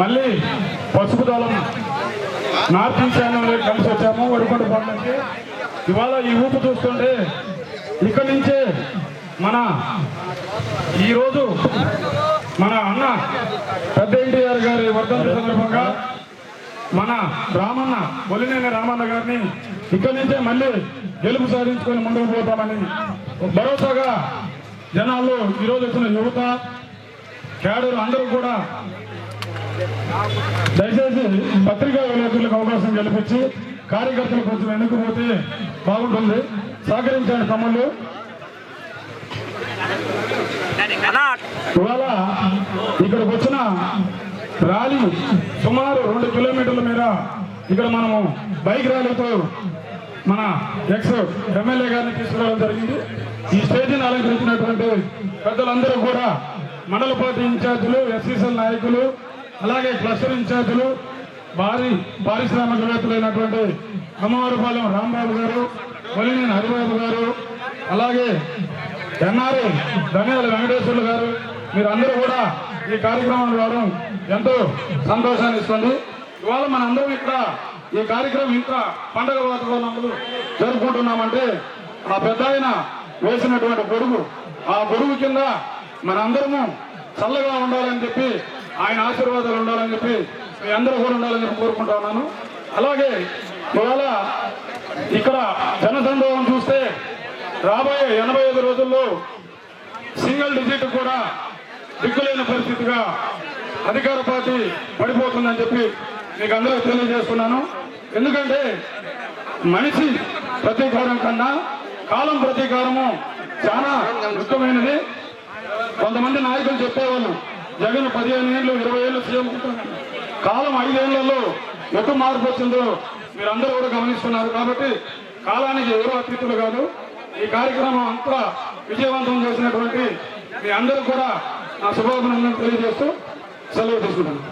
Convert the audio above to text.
మళ్ళీ పసుపు దళం నార్త్ ఈస్ట్ ఛానల్ కలిసి వచ్చాము వడికొండ పండుగకి ఇవాళ ఈ ఊపు చూస్తుంటే ఇక్కడి నుంచే మన ఈరోజు మన అన్న పెద్ద ఎన్టీఆర్ గారి వర్ధంతి సందర్భంగా మన రామన్న బొలినేని రామన్న గారిని ఇక్కడి నుంచే మళ్ళీ గెలుపు సాధించుకొని ముందుకు పోతామని భరోసాగా జనాల్లో ఈరోజు వచ్చిన యువత క్యాడర్ అందరూ కూడా దయచేసి పత్రికా విలేకరులకు అవకాశం కల్పించి కార్యకర్తలు కొంచెం ఎన్నుకుపోతే బాగుంటుంది. సహకరించండి తమ్ముళ్ళు. ఇవాళ ఇక్కడికి వచ్చిన ర్యాలీ సుమారు రెండు కిలోమీటర్ల మేర ఇక్కడ మనము బైక్ ర్యాలీతో మన ఎక్స్ ఎమ్మెల్యే గారిని తీసుకురావడం జరిగింది. ఈ స్టేజీని అలంకరించినటువంటి పెద్దలందరూ కూడా మండల పార్టీ ఇన్ఛార్జీలు ఎస్సీసీఎల్ నాయకులు అలాగే క్లస్టర్ ఇన్ఛార్జీలు భారీ పారిశ్రామికవేత్తలైనటువంటి అమ్మవారిపాలెం రాంబాబు గారు కొలినేని హరిబాబు గారు అలాగే ఎన్ఆర్ఐ ధనియాల వెంకటేశ్వర్లు గారు మీరందరూ కూడా ఈ కార్యక్రమం రావడం ఎంతో సంతోషాన్ని ఇస్తుంది. ఇవాళ మనందరం ఇక్కడ ఈ కార్యక్రమం ఇంత పండగ వాతావరణంలో జరుపుకుంటున్నామంటే ఆ పెద్ద ఆయన వేసినటువంటి గొడుగు ఆ గొడుగు కింద మనందరము చల్లగా ఉండాలని చెప్పి ఆయన ఆశీర్వాదాలు ఉండాలని చెప్పి మీ అందరూ కూడా ఉండాలని చెప్పి కోరుకుంటా ఉన్నాను. అలాగే ఇవాళ ఇక్కడ జనసంభవం చూస్తే రాబోయే ఎనభై ఐదు రోజుల్లో సింగిల్ డిజిట్ కూడా దిక్కులేని పరిస్థితిగా అధికార పార్టీ పడిపోతుందని చెప్పి మీకు అందరూ తెలియజేస్తున్నాను. ఎందుకంటే మనిషి ప్రతీకారం కన్నా కాలం ప్రతీకారము చాలా ముఖ్యమైనది. కొంతమంది నాయకులు చెప్పేవాళ్ళు జగన్ పదిహేను ఏళ్ళు ఇరవై ఏళ్ళు సీఎం. కాలం ఐదేళ్ళలో ఎటు మార్పు వచ్చిందో మీరందరూ కూడా గమనిస్తున్నారు కాబట్టి కాలానికి ఎవరు అతిథులు కాదు. ఈ కార్యక్రమం అంతా విజయవంతం చేసినటువంటి మీ అందరూ కూడా నా శుభాభినందనలు తెలియజేస్తూ సెలవు తీసుకుంటాను